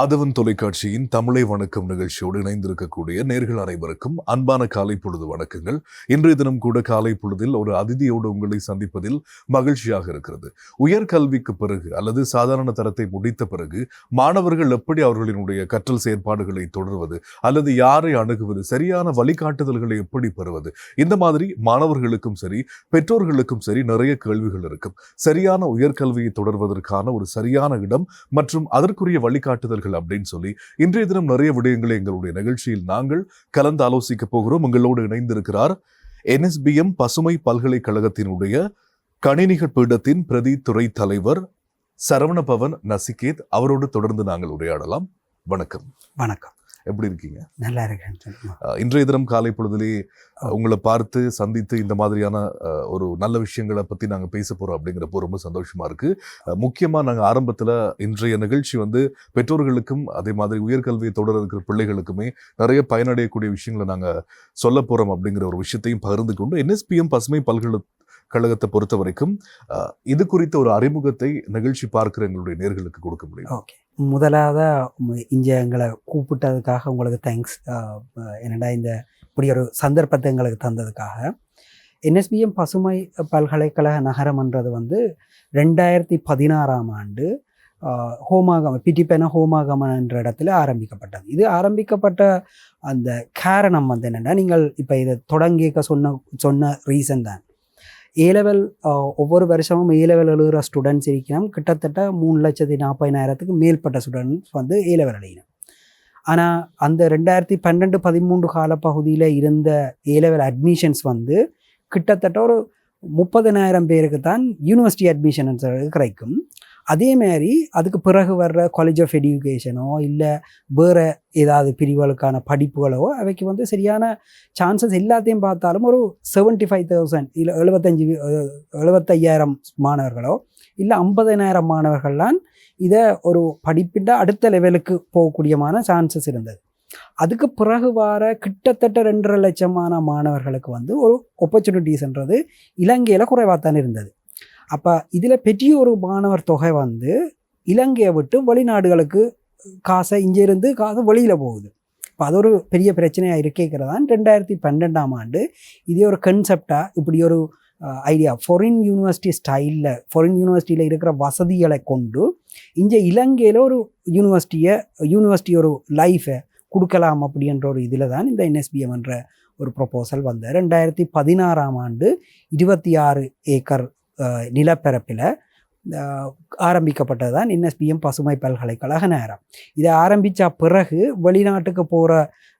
ஆதவன் தொலைக்காட்சியின் தமிழை வணக்கம் நிகழ்ச்சியோடு இணைந்திருக்கக்கூடிய நேர்கள் அனைவருக்கும் அன்பான காலை பொழுது வணக்கங்கள். இன்றைய தினம் கூட காலை பொழுதில் ஒரு அதிதியோடு உங்களை சந்திப்பதில் மகிழ்ச்சியாக இருக்கிறது. உயர்கல்விக்கு பிறகு அல்லது சாதாரண தரத்தை முடித்த பிறகு மாணவர்கள் எப்படி அவர்களினுடைய கற்றல் செயற்பாடுகளை தொடர்வது அல்லது யாரை அணுகுவது சரியான வழிகாட்டுதல்களை எப்படி பெறுவது? இந்த மாதிரி மாணவர்களுக்கும் சரி பெற்றோர்களுக்கும் சரி நிறைய கேள்விகள் இருக்கும். சரியான உயர்கல்வியை தொடர்வதற்கான ஒரு சரியான இடம் மற்றும் அதற்குரிய வழிகாட்டுதல்கள் அப்படின்னு சொல்லி இன்றைய தினம் நிறைய விடயங்களை எங்களுடைய நிகழ்ச்சியில் நாங்கள் கலந்து ஆலோசிக்க போகிறோம். எங்களோடு இணைந்திருக்கிறார் என்எஸ்பிஎம் பசுமை பல்கலைக்கழகத்தினுடைய கணினிகள் பீடத்தின் பிரதி துறை தலைவர் சரவணபவன் நசிகேத். அவரோடு தொடர்ந்து நாங்கள் உரையாடலாம். வணக்கம். வணக்கம். எப்படி இருக்கீங்க? நல்லா இருக்கேன் இன்றைய தினம் காலை பொழுதிலே உங்களை பார்த்து சந்தித்து இந்த மாதிரியான ஒரு நல்ல விஷயங்களை பத்தி நாங்க பேச போறோம் அப்படிங்கிறப்போ ரொம்ப சந்தோஷமா இருக்கு. அஹ், முக்கியமா நாங்க ஆரம்பத்துல இன்றைய நிகழ்ச்சி வந்து பெற்றோர்களுக்கும் அதே மாதிரி உயர்கல்வியை தொடர இருக்கிற பிள்ளைகளுக்குமே நிறைய பயனடையக்கூடிய விஷயங்களை நாங்க சொல்ல போறோம் அப்படிங்கிற ஒரு விஷயத்தையும் பகிர்ந்து கொண்டு என்எஸ்பிஎம் பசுமை பல்கலை கழகத்தை பொறுத்த வரைக்கும் இது குறித்த ஒரு அறிமுகத்தை நிகழ்ச்சி பார்க்கிற எங்களுடைய நேர்களுக்கு கொடுக்க முடியும். ஓகே. முதலாக இங்கே எங்களை கூப்பிட்டதுக்காக உங்களுக்கு தேங்க்ஸ் என்னடா இந்த இப்படி ஒரு சந்தர்ப்பத்தை எங்களுக்கு தந்ததுக்காக. என்எஸ்பிஎம் பசுமை பல்கலைக்கழக நகரம்ன்றது வந்து ரெண்டாயிரத்தி பதினாறாம் ஆண்டு ஹோமாகம பிட்டிப்பென ஹோமாகமன் என்ற இடத்துல ஆரம்பிக்கப்பட்டது. இது ஆரம்பிக்கப்பட்ட அந்த காரணம் வந்து என்னென்னா நீங்கள் இப்போ இதை தொடங்கிக்க சொன்ன சொன்ன ரீசன் தான். ஏ லெவல் ஒவ்வொரு வருஷமும் ஏ லெவல் எழுதுகிற ஸ்டூடெண்ட்ஸ் இருக்கணும் கிட்டத்தட்ட மூணு லட்சத்தி நாற்பதினாயிரத்துக்கு மேற்பட்ட ஸ்டூடெண்ட்ஸ் வந்து ஏ லெவல் எழுதினோம் ஆனால் அந்த ரெண்டாயிரத்தி பன்னெண்டு பதிமூன்று காலப்பகுதியில் இருந்த ஏ லெவல் அட்மிஷன்ஸ் வந்து கிட்டத்தட்ட ஒரு முப்பதனாயிரம் பேருக்கு தான் யூனிவர்சிட்டி அட்மிஷன் கிடைக்கும் அதே மாதிரி அதுக்கு பிறகு வர்ற காலேஜ் ஆஃப் எஜுகேஷனோ இல்லை வேறு ஏதாவது பிரிவுகளுக்கான படிப்புகளோ அவைக்கு வந்து சரியான சான்சஸ் எல்லாத்தையும் பார்த்தாலும் ஒரு செவன்ட்டி ஃபைவ் தௌசண்ட் இல்லை எழுபத்தஞ்சி எழுபத்தையாயிரம் மாணவர்களோ இல்லை ஐம்பதனாயிரம் மாணவர்கள்லாம் இதை ஒரு படிப்பிட்ட அடுத்த லெவலுக்கு போகக்கூடியமான சான்சஸ் இருந்தது. அதுக்கு பிறகு வர கிட்டத்தட்ட ரெண்டரை லட்சமான மாணவர்களுக்கு வந்து ஒரு ஆப்பர்ச்சுனிட்டிஸ்ன்றது இலங்கையில் குறைவாக தான் இருந்தது. அப்போ இதில் பெரிய ஒரு மாணவர் தொகை வந்து இலங்கையை விட்டு வெளிநாடுகளுக்கு காசை இங்கேருந்து காசு வெளியில் போகுது. இப்போ அது ஒரு பெரிய பிரச்சனையாக இருக்கேங்கிறதான் ரெண்டாயிரத்தி பன்னெண்டாம் ஆண்டு இதே ஒரு கன்செப்டாக இப்படி ஒரு ஐடியா ஃபாரின் யூனிவர்சிட்டி ஸ்டைலில் ஃபாரின் யூனிவர்சிட்டியில் இருக்கிற வசதிகளை கொண்டு இங்கே இலங்கையில் ஒரு யூனிவர்சிட்டியை யூனிவர்சிட்டி ஒரு லைஃபை கொடுக்கலாம் அப்படின்ற ஒரு இதில் தான் இந்த என்எஸ்பிஎம் என்ற ஒரு ப்ரொப்போசல் வந்தது. ரெண்டாயிரத்தி பதினாறாம் ஆண்டு இருபத்தி ஆறு ஏக்கர் நிலப்பரப்பில் ஆரம்பிக்கப்பட்டது தான் என்எஸ்பிஎம் பசுமை பல்கலைக்கழக நேரம். இதை ஆரம்பித்த பிறகு வெளிநாட்டுக்கு போகிற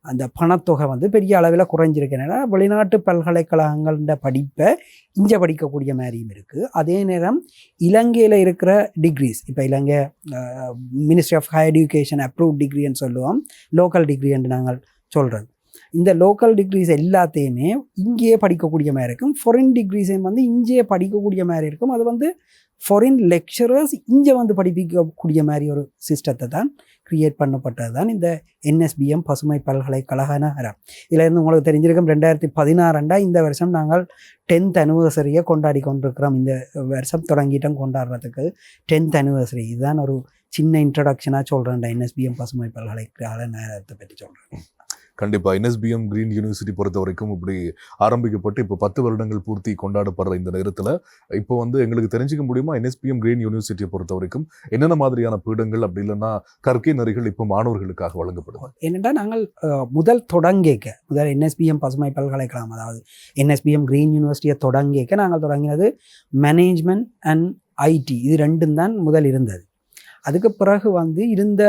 அந்த பணத்தொகை வந்து பெரிய அளவில் குறைஞ்சிருக்கு. வெளிநாட்டு பல்கலைக்கழகங்கள படிப்பை இங்கே படிக்கக்கூடிய மாதிரியும் இருக்குது அதே நேரம் இலங்கையில் இருக்கிற டிகிரிஸ் இப்போ Ilangai ministry of higher education approve டிகிரின்னு சொல்லுவோம் லோக்கல் டிகிரி என்று நாங்கள் சொல்கிறது இந்த லோக்கல் டிகிரிஸ் எல்லாத்தையுமே இங்கேயே படிக்கக்கூடிய மாதிரி இருக்கும். ஃபாரின் டிகிரிஸையும் வந்து இங்கேயே படிக்கக்கூடிய மாதிரி இருக்கும். அது வந்து ஃபாரின் லெக்சரர்ஸ் இங்கே வந்து படிப்பிக்கக்கூடிய மாதிரி ஒரு சிஸ்டத்தை தான் க்ரியேட் பண்ணப்பட்டது தான் இந்த என்எஸ்பிஎம் பசுமை பல்கலைக்கழக நகரம் இதில் இருந்து உங்களுக்கு தெரிஞ்சிருக்கும் ரெண்டாயிரத்தி பதினாறாண்டா இந்த வருஷம் நாங்கள் டென்த் அனிவர்சரியை கொண்டாடி கொண்டிருக்கிறோம். இந்த வருஷம் தொடங்கிட்டோம் கொண்டாடுறதுக்கு டென்த் அனிவர்சரி இதுதான் ஒரு சின்ன இன்ட்ரடக்ஷனாக சொல்கிறேன் என்எஸ்பிஎம் பசுமை பல்கலைக்கழக நகரத்தை பற்றி சொல்கிறேன் கண்டிப்பாக என்எஸ்பிஎம் கிரீன் யூனிவர்சிட்டி பொறுத்த வரைக்கும் இப்படி ஆரம்பிக்கப்பட்டு இப்போ பத்து வருடங்கள் பூர்த்தி கொண்டாடப்படுற இந்த நேரத்தில் இப்போ வந்து எங்களுக்கு தெரிஞ்சுக்க முடியுமா என்எஸ்பிஎம் கிரீன் யூனிவர்சிட்டியை பொறுத்த வரைக்கும் என்னென்ன மாதிரியான பீடங்கள் அப்படி இல்லைன்னா கற்கை நெறிகள் இப்போ மாணவர்களுக்காக வழங்கப்படுது? ஏனென்றா நாங்கள் முதல் தொடங்கிக்க முதல் என்எஸ்பிஎம் பசுமை பல்கலைக்கழகம் அதாவது என்எஸ்பிஎம் கிரீன் யூனிவர்சிட்டியை தொடங்கிக்க நாங்கள் தொடங்கினது மேனேஜ்மெண்ட் அண்ட் ஐடி இது ரெண்டும் தான் முதல் இருந்தது. அதுக்கு பிறகு வந்து இருந்த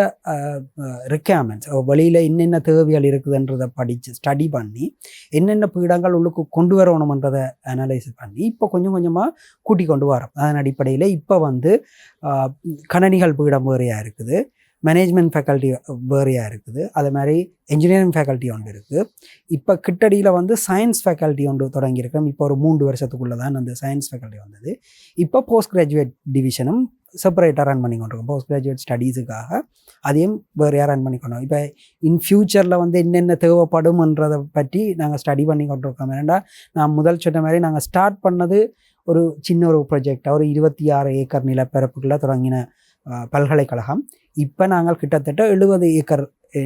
ரெக்யர்மெண்ட்ஸ் வழியில் என்னென்ன தேவைகள் இருக்குதுன்றதை படித்து ஸ்டடி பண்ணி என்னென்ன பீடங்கள் உள்ளுக்கு கொண்டு வரணுமன்றதை அனலைஸ் பண்ணி இப்போ கொஞ்சம் கொஞ்சமாக கூட்டி கொண்டு வரோம் அதன் அடிப்படையில் இப்போ வந்து கணனிகள் பீடம் வேறையாக இருக்குது மேனேஜ்மெண்ட் ஃபேக்கல்ட்டி வேறையாக இருக்குது அதே மாதிரி இன்ஜினியரிங் ஃபேக்கல்ட்டி ஒன்று இருக்குது இப்போ கிட்டடியில் வந்து சயின்ஸ் ஃபேக்கல்ட்டி ஒன்று தொடங்கியிருக்கோம் இப்போ ஒரு மூன்று வருஷத்துக்குள்ளே தான் அந்த சயின்ஸ் ஃபேக்கல்ட்டி வந்தது. இப்போ போஸ்ட் கிராஜுவேட் டிவிஷனும் செப்பரேட்டாக ரன் பண்ணி கொண்டிருக்கோம் போஸ்ட் கிராஜுவேட் ஸ்டடீஸுக்காக அதையும் வேறையாக ரன் பண்ணி கொண்டோம் இப்போ இன் ஃப்யூச்சரில் வந்து என்னென்ன தேவைப்படும்ன்றதை பற்றி நாங்கள் ஸ்டடி பண்ணி கொண்டிருக்கோம் ஏன்னா நான் முதல் சொன்ன மாதிரி நாங்கள் ஸ்டார்ட் பண்ணது ஒரு சின்ன ஒரு ப்ரொஜெக்டாக ஒரு இருபத்தி ஆறு ஏக்கர் நிலப்பரப்புக்குள்ளே தொடங்கின பல்கலைக்கழகம். இப்போ நாங்கள் கிட்டத்தட்ட எழுபது ஏக்கர்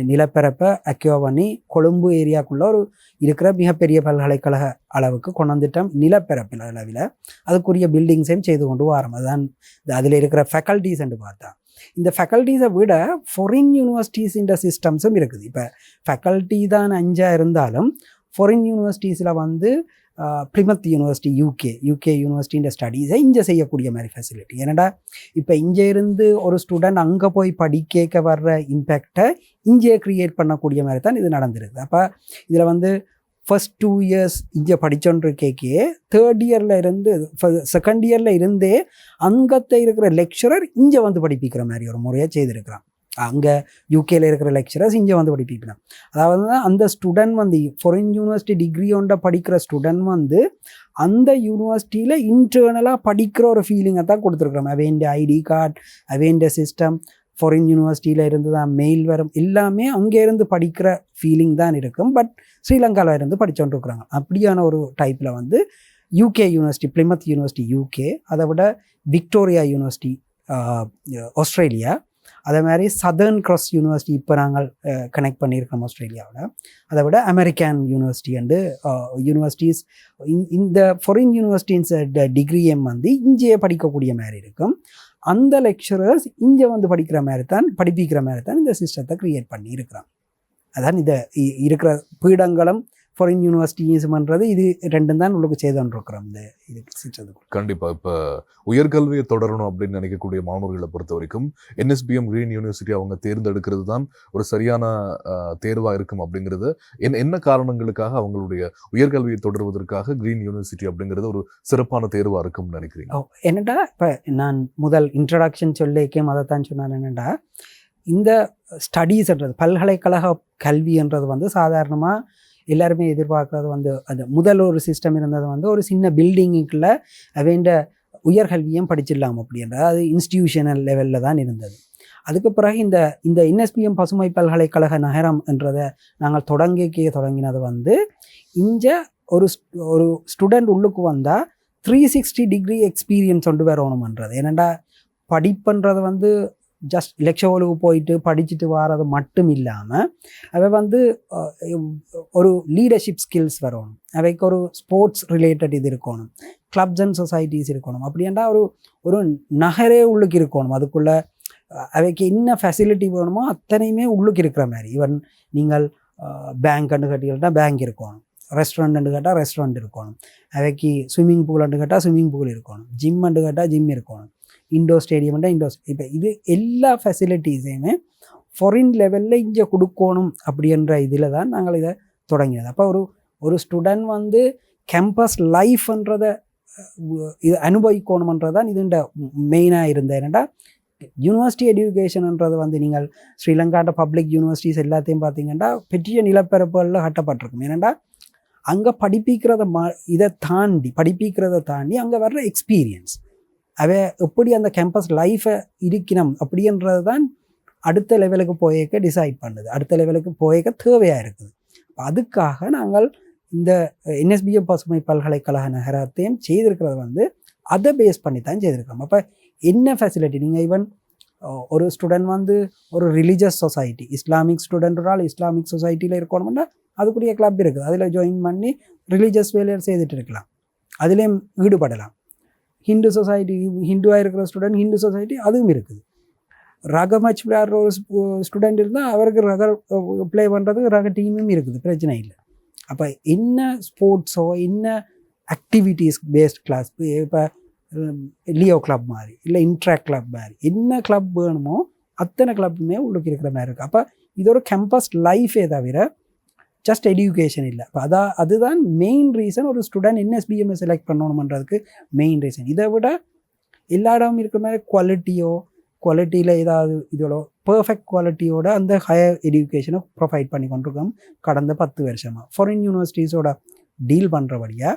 நிலப்பரப்பை அக்யூவ் பண்ணி கொழும்பு ஏரியாக்குள்ளே ஒரு இருக்கிற மிகப்பெரிய பல்கலைக்கழக அளவுக்கு கொண்டு வந்துட்டோம் நிலப்பரப்பில் அளவில். அதுக்குரிய பில்டிங்ஸையும் செய்து கொண்டு வரோம். அதுதான் அதில் இருக்கிற ஃபேக்கல்டிஸ் என்று பார்த்தா. இந்த ஃபேக்கல்ட்டிஸை விட ஃபாரின் யூனிவர்சிட்டிஸின்ற சிஸ்டம்ஸும் இருக்குது. இப்போ ஃபேக்கல்ட்டி தான் அஞ்சாக இருந்தாலும் ஃபாரின் யூனிவர்சிட்டிஸில் வந்து பிளிமத் யூனிவர்சிட்டி யூகே யூகே யூனிவர்சிட்டின்ற ஸ்டடீஸை இங்கே செய்யக்கூடிய மாதிரி ஃபெசிலிட்டி ஏன்னாடா இப்போ இங்கே இருந்து ஒரு ஸ்டூடெண்ட் அங்கே போய் படிக்க வர்ற இம்பேக்டை இங்கே க்ரியேட் பண்ணக்கூடிய மாதிரி தான் இது நடந்திருக்கு அப்போ இதில் வந்து ஃபஸ்ட் டூ இயர்ஸ் இங்கே படித்தோன்றக்கே தேர்ட் இயரில் இருந்து செகண்ட் இயரில் இருந்தே அங்கத்தை இருக்கிற லெக்சரர் இங்கே வந்து படிப்பிக்கிற மாதிரி ஒரு முறையாக செய்திருக்கிறான். அங்கே யூகேல இருக்கிற லெக்சரர்ஸ் இங்கே வந்து படிப்பிக்கலாம் அதாவது அந்த ஸ்டூடெண்ட் வந்து ஃபாரின் யூனிவர்சிட்டி டிகிரி ஒன்றை படிக்கிற ஸ்டூடெண்ட் வந்து அந்த யூனிவர்சிட்டியில் இன்டர்னலாக படிக்கிற ஒரு ஃபீலிங்கை தான் கொடுத்துருக்குறோம் அவேண்ட ஐடி கார்டு அவேண்ட சிஸ்டம் ஃபாரின் யூனிவர்சிட்டியில் இருந்து தான் மெயில் வரும். எல்லாமே அங்கே இருந்து படிக்கிற ஃபீலிங் தான் இருக்கும். பட் ஸ்ரீலங்காவில் இருந்து படிச்சோண்டு இருக்கிறாங்க. அப்படியான ஒரு டைப்பில் வந்து UK university Plymouth university UK அதை விட விக்டோரியா யூனிவர்சிட்டி ஆஸ்திரேலியா அதே மாதிரி சதர்ன் கிராஸ் யூனிவர்சிட்டி இப்போ நாங்கள் கனெக்ட் பண்ணியிருக்கோம் ஆஸ்திரேலியாவில் அதை விட அமெரிக்கன் யூனிவர்சிட்டி அண்டு யூனிவர்சிட்டிஸ் இந்த ஃபாரின் யூனிவர்சிட்டின்ஸ் டிகிரியும் வந்து இங்கேயே படிக்கக்கூடிய மாதிரி இருக்கும். அந்த லெக்சரர்ஸ் இங்கே வந்து படிக்கிற மாதிரி தான் படிப்பிக்கிற மாதிரி தான் இந்த சிஸ்டத்தை க்ரியேட் பண்ணி இருக்கிறான் அதான் இதை இ- இருக்கிற பீடங்களும் ஃபாரின் யூனிவர்சிட்டிஸ்ன்றது இது ரெண்டும் தான் உங்களுக்கு செய்தோன்றிருக்கிறோம் இந்த இது சிஸ்டத்துக்கு கண்டிப்பா. இப்ப உயர்கல்வியை தொடரணும் அப்படின்னு நினைக்கக்கூடிய மாணவர்களை பொறுத்த வரைக்கும் என்எஸ்பிஎம் கிரீன் யூனிவர்சிட்டி அவங்க தேர்ந்தெடுக்கிறது தான் ஒரு சரியான அஹ், தேர்வா இருக்கும் அப்படிங்கிறது. என்ன என்ன காரணங்களுக்காக அவங்களுடைய உயர்கல்வியை தொடர்வதற்காக கிரீன் யூனிவர்சிட்டி அப்படிங்கிறது ஒரு சிறப்பான தேர்வா இருக்கும்னு நினைக்கிறீங்க? என்னடா இப்போ நான் முதல் இன்ட்ரடக்ஷன் சொல்லிக்கேன் அதை தான் சொன்னேன் என்னடா இந்த ஸ்டடீஸ்ன்றது பல்கலைக்கழக கல்வின்றது வந்து சாதாரணமாக எல்லாருமே எதிர்பார்க்கறது வந்து அது முதல் ஒரு சிஸ்டம் இருந்தது வந்து ஒரு சின்ன பில்டிங்குக்குள்ளே வேண்ட உயர்கல்வியும் படிச்சிடலாம் அப்படின்றது. அது இன்ஸ்டிடியூஷனல் லெவலில் தான் இருந்தது. அதுக்கு பிறகு இந்த இந்த என்எஸ்பிஎம் பசுமை பல்கலைக்கழக நகரம் என்றதை நாங்கள் தொடங்கிக்க தொடங்கினது வந்து இங்கே ஒரு ஒரு ஸ்டூடெண்ட் உள்ளுக்கு வந்தால் த்ரீ சிக்ஸ்டி டிகிரி எக்ஸ்பீரியன்ஸ் கொண்டு வரணுமன்றது. ஏன்னாண்டா படிப்புன்றது வந்து ஜஸ்ட் லெக்சருக்கு போயிட்டு படிச்சுட்டு வர்றது மட்டும் இல்லாமல் அவை வந்து ஒரு லீடர்ஷிப் ஸ்கில்ஸ் வரணும். அவைக்கு ஒரு ஸ்போர்ட்ஸ் ரிலேட்டட் இது இருக்கணும். கிளப்ஸ் அண்ட் சொசைட்டிஸ் இருக்கணும். அப்படின்னா ஒரு ஒரு நகரே உள்ளுக்கு இருக்கணும். அதுக்குள்ள அவைக்கு என்ன ஃபெசிலிட்டி வேணுமோ அத்தனையுமே உள்ளுக்கு இருக்கிற மாதிரி. ஈவன் நீங்கள் பேங்க் கண்டு கட்டிக்கிட்டால் பேங்க் இருக்கணும். ரெஸ்டாரண்ட்டு கேட்டால் ரெஸ்டாரண்ட் இருக்கணும். அவைக்கு ஸ்விம்மிங் பூல்னு கேட்டால் ஸ்விம்மிங் பூல் இருக்கணும். ஜிம்மெண்டு கேட்டால் ஜிம் இருக்கணும். இண்டோர் ஸ்டேடியம்னா இண்டோர் இப்போ இது எல்லா ஃபெசிலிட்டிஸையுமே ஃபாரின் லெவலில் இங்கே கொடுக்கணும் அப்படின்ற இதில் தான் நாங்கள் இதை தொடங்கினது. அப்போ ஒரு ஒரு ஸ்டூடெண்ட் வந்து கேம்பஸ் லைஃப்ன்றதை இது அனுபவிக்கணுமன்றது தான் இதுண்ட மெயினாக இருந்தது. என்னென்னா யூனிவர்சிட்டி எஜுகேஷன்ன்றது வந்து நீங்கள் ஸ்ரீலங்காட்ட பப்ளிக் யூனிவர்சிட்டிஸ் எல்லாத்தையும் பார்த்தீங்கன்னா பெரிய நிலப்பரப்புகளில் கட்டப்பட்டிருக்கும். ஏன்னாண்டா அங்கே படிப்பிக்கிறத மா இதை தாண்டி படிப்பிக்கிறத தாண்டி அங்கே வர்ற எக்ஸ்பீரியன்ஸ் அவ எப்படி அந்த கேம்பஸ் லைஃப்பை இருக்கணும் அப்படின்றது தான் அடுத்த லெவலுக்கு போயிருக்க டிசைட் பண்ணுது. அடுத்த லெவலுக்கு போயிருக்க தேவையாக இருக்குது. அதுக்காக நாங்கள் இந்த என்எஸ்பிஎம் பசுமை பல்கலைக்கழக நகரத்தையும் செய்திருக்கிறது வந்து அதை பேஸ் பண்ணி தான் செய்திருக்கிறோம் அப்போ என்ன ஃபெசிலிட்டி நீங்கள் ஈவன் ஒரு ஸ்டூடெண்ட் வந்து ஒரு ரிலீஜியஸ் சொசைட்டி இஸ்லாமிக் ஸ்டூடெண்ட்னால இஸ்லாமிக் சொசைட்டியில் இருக்கணும்னா அதுக்குரிய கிளப் இருக்குது. அதில் ஜாயின் பண்ணி ரிலீஜியஸ் வேலையை செய்துட்டு இருக்கலாம். அதுலேயும் ஈடுபடலாம். ஹிந்து சொசைட்டி ஹிந்துவாக இருக்கிற ஸ்டூடெண்ட் ஹிந்து சொசைட்டி அதுவும் இருக்குது. ரக மேட்ச் விளையாடுற ஒரு ஸ்டூடெண்ட் இருந்தால் அவருக்கு ரக ப்ளே பண்ணுறதுக்கு ரக டீமும் இருக்குது பிரச்சனை இல்லை. அப்போ என்ன ஸ்போர்ட்ஸோ என்ன ஆக்டிவிட்டீஸ் பேஸ்ட் கிளாஸ் இப்போ லியோ கிளப் மாதிரி இல்லை இன்ட்ராக்ட் கிளப் மாதிரி என்ன கிளப் வேணுமோ அத்தனை கிளப்புமே உள்ளுக்கு இருக்கிற மாதிரி இருக்குது அப்போ இது ஒரு கேம்பஸ் லைஃபே தவிர ஜஸ்ட் எடியூகேஷன் இல்லை. இப்போ அதான் அதுதான் மெயின் ரீசன் ஒரு ஸ்டூடெண்ட் என்எஸ்பிஎம்ஐ செலக்ட் பண்ணணுன்றதுக்கு மெயின் ரீசன் இதை விட எல்லா இடமும் இருக்கிற மாதிரி குவாலிட்டியோ குவாலிட்டியில் ஏதாவது இதோட பர்ஃபெக்ட் குவாலிட்டியோட அந்த ஹையர் எஜுகேஷனை ப்ரொவைட் பண்ணி கொண்டிருக்கோம் கடந்த பத்து வருஷமாக ஃபாரின் யூனிவர்சிட்டிஸோட டீல் பண்ணுறபடியாக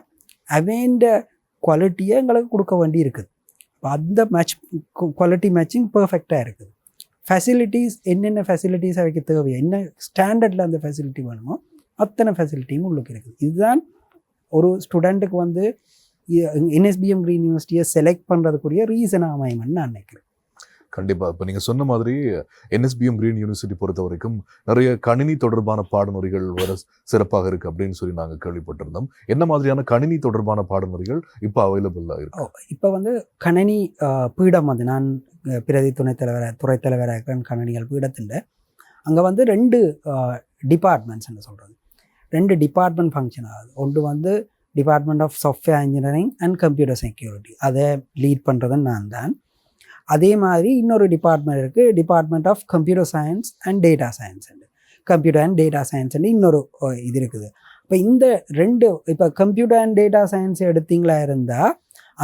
அவேண்ட குவாலிட்டியை எங்களுக்கு கொடுக்க வேண்டி இருக்குது. அந்த மேட்ச் குவாலிட்டி மேட்சிங் பர்ஃபெக்டாக இருக்குது. ஃபெசிலிட்டிஸ் என்னென்ன ஃபெசிலிட்டிஸ் அவைக்கு தேவையோ என்ன ஸ்டாண்டர்டில் அந்த ஃபெசிலிட்டி வேணுமோ அத்தனை ஃபெசிலிட்டியும் உள்ளுக்கு இருக்குது. இதுதான் ஒரு ஸ்டூடெண்ட்டுக்கு வந்து என்எஸ்பிஎம் கிரீன் யூனிவர்சிட்டியை செலக்ட் பண்ணுறதுக்குரிய ரீசனாக அமையும்னு நான் நினைக்கிறேன். கண்டிப்பா. இப்ப நீங்க சொன்ன மாதிரி என்எஸ்பிஎம் கிரீன் யூனிவர்சிட்டி பொறுத்த வரைக்கும் நிறைய கணினி தொடர்பான பாடநெறிகள் வர சிறப்பாக இருக்கு அப்படின்னு சொல்லி நாங்க கேள்விப்பட்டிருந்தோம். என்ன மாதிரியான கணினி தொடர்பான பாடநெறிகள் இப்ப அவைலபிளா இருக்கு? இப்போ வந்து கணனி பீடம் வந்து நான் பிரதி துணைத் தலைவர் துறைத் தலைவராக கணனிகள் பீடத்தில் அங்கே வந்து ரெண்டு டிபார்ட்மெண்ட்ஸ் என்ன சொல்கிறது ரெண்டு டிபார்ட்மெண்ட் ஃபங்க்ஷன் ஆகுது. ஒன்று வந்து department of software engineering and computer security அதை லீட் பண்ணுறது நான் தான். அதே மாதிரி இன்னொரு டிபார்ட்மெண்ட் இருக்குது department of computer science and data science computer and data science இன்னொரு இது இருக்குது. இப்போ இந்த ரெண்டு இப்போ கம்ப்யூட்டர் அண்ட் டேட்டா சயின்ஸ் எடுத்தீங்களா இருந்தால்